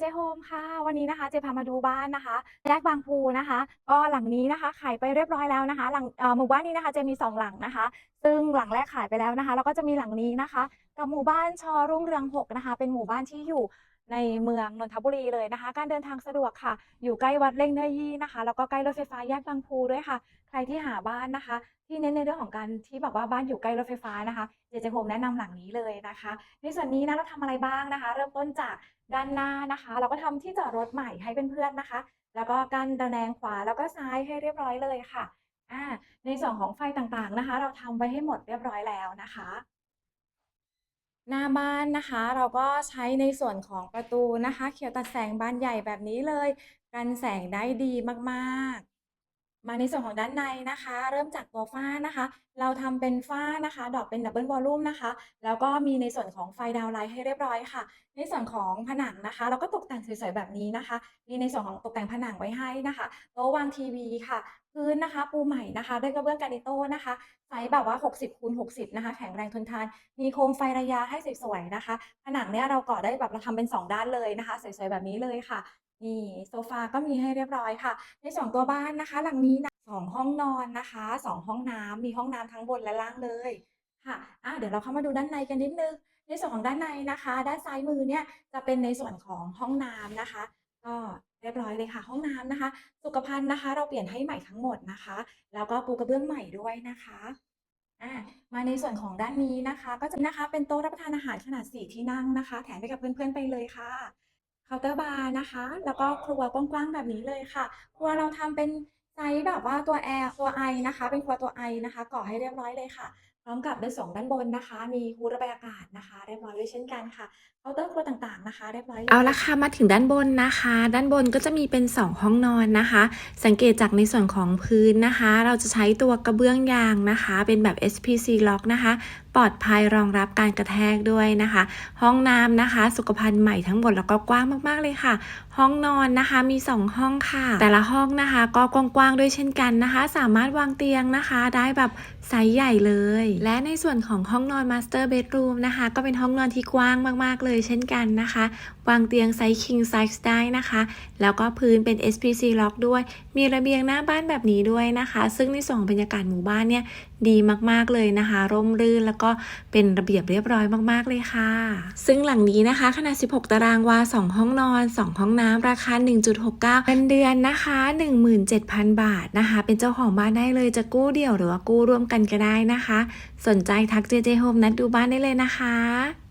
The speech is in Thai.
เจโฮมค่ะ วันนี้นะคะเจพามาดูบ้านนะคะแยกบางพูนะคะ ก็หลังนี้นะคะขายไปเรียบร้อยแล้วนะคะหลังหมู่บ้านนี้นะคะเจะมี 2 หลังนะคะ ซึ่งหลังแรกขายไปแล้วนะคะ แล้วก็จะมีหลังนี้นะคะ กับหมู่บ้านชอรุ่งเรือง6นะคะ เป็นหมู่บ้านที่อยู่ ในเมืองนนทบุรีเลยนะคะ การเดินทางสะดวกค่ะ อยู่ใกล้วัดเล่งเนื้อยี่นะคะ แล้วก็ใกล้รถไฟฟ้าแยกบางพลูด้วยค่ะ ใครที่หาบ้านนะคะ ที่เน้นในเรื่องของการที่แบบว่าบ้านอยู่ใกล้รถไฟฟ้านะคะเจเจโฮมแนะนำหลังนี้เลยนะคะ ในส่วนนี้นะเราทำอะไรบ้างนะคะ เริ่มต้นจากด้านหน้านะคะ เราก็ทำที่จอดรถใหม่ให้เพื่อนๆนะคะ แล้วก็กั้นตะแนงขวาแล้วก็ซ้ายให้เรียบร้อยเลยค่ะอ่าในส่วนของไฟต่างๆนะคะ เราทำไว้ให้หมดเรียบร้อยแล้วนะคะ หน้าบ้านนะคะ เราก็ใช้ในส่วนของประตูนะคะ เขียวตัดแสงบานใหญ่แบบนี้เลย กันแสงได้ดีมากๆ มาในส่วนของด้านในนะคะ เริ่มจากตัวฝ้านะคะ เราทำเป็นฝ้านะคะ ดอกเป็นดับเบิลวอลลุ่มนะคะ แล้วก็มีในส่วนของไฟดาวไลท์ให้เรียบร้อยค่ะ ในส่วนของผนังนะคะ เราก็ตกแต่งสวยๆแบบนี้นะคะ มีในส่วนของตกแต่งผนังไว้ให้นะคะโต๊ะวางทีวีค่ะพื้นนะคะ ปูใหม่นะคะด้วยกระเบื้องกานิโต้นะคะไซส์แบบว่า 60คูณ60 นะคะ แข็งแรงทนทาน มีโคมไฟระยะให้สวยๆนะคะ ผนังเนี่ยเราก่อได้แบบเราทำเป็น 2 ด้านเลยนะคะ สวยๆแบบนี้เลยค่ะ นี่โซฟาก็มีให้เรียบร้อยค่ะ ในส่วนตัวบ้านนะคะ หลังนี้นะสองห้องนอนนะคะสองห้องน้ำมีห้องน้ำทั้งบนและล่างเลยค่ะอะเดี๋ยวเราเข้ามาดูด้านในกันนิดนึง ในส่วนของด้านในนะคะ ด้านซ้ายมือเนี่ยจะเป็นในส่วนของห้องน้ำนะคะ ก็เรียบร้อยเลยค่ะ ห้องน้ำนะคะ สุขภัณฑ์นะคะ เราเปลี่ยนให้ใหม่ทั้งหมดนะคะ แล้วก็ปูกระเบื้องใหม่ด้วยนะคะอะมาในส่วนของด้านนี้นะคะ ก็จะนะคะเป็นโต๊ะรับประทานอาหารขนาด 4 ที่นั่งนะคะ แถมให้กับเพื่อนๆไปเลยค่ะ เคาน์เตอร์บาร์นะคะ แล้วก็ครัวกว้างๆแบบนี้เลยค่ะ ครัวเราทำเป็นไซส์แบบว่าตัวแอร์ตัวไอนะคะ เป็นครัวตัวไอนะคะ ก่อให้เรียบร้อยเลยค่ะ พร้อมกับในส่วนด้านบนนะคะ มีฮูดระบายอากาศนะคะ เรียบร้อยด้วยเช่นกันค่ะเคาน์เตอร์ครัวต่างๆนะคะ เรียบร้อยเลยเอาละค่ะมาถึงด้านบนนะคะ ด้านบนก็จะมีเป็น 2 ห้องนอนนะคะ สังเกตจากในส่วนของพื้นนะคะ เราจะใช้ตัวกระเบื้องยางนะคะ เป็นแบบ SPC lock นะคะ ปลอดภัยรองรับการกระแทกด้วยนะคะ ห้องน้ำนะคะ สุขภัณฑ์ใหม่ทั้งหมดแล้วก็กว้างมากๆเลยค่ะ ห้องนอนนะคะมี 2 ห้องค่ะ แต่ละห้องนะคะ ก็กว้างๆด้วยเช่นกันนะคะ สามารถวางเตียงนะคะ ได้แบบ ไซส์ใหญ่เลย และในส่วนของห้องนอน Master Bedroom นะคะ ก็เป็นห้องนอนที่กว้างมากๆเลยเช่นกันนะคะ วางเตียงไซส์ king size ได้นะคะ แล้วก็พื้นเป็น SPC lock ด้วย มีระเบียงหน้าบ้านแบบนี้ด้วยนะคะ ซึ่งในส่วนของบรรยากาศหมู่บ้านเนี่ยดีมากๆเลยนะคะ ร่มรื่นแล้วก็เป็นระเบียบเรียบร้อยมากๆเลยค่ะ ซึ่งหลังนี้นะคะขนาด 16 ตารางวา 2 ห้องนอน 2 ห้องน้ำราคา 1.69เงินเดือนนะคะ 17,000 บาทนะคะ เป็นเจ้าของบ้านได้เลยจะกู้เดี่ยวหรือว่ากู้ร่วมกันก็ได้นะคะ สนใจทักเจเจโฮมนัดดูบ้านได้เลยนะคะ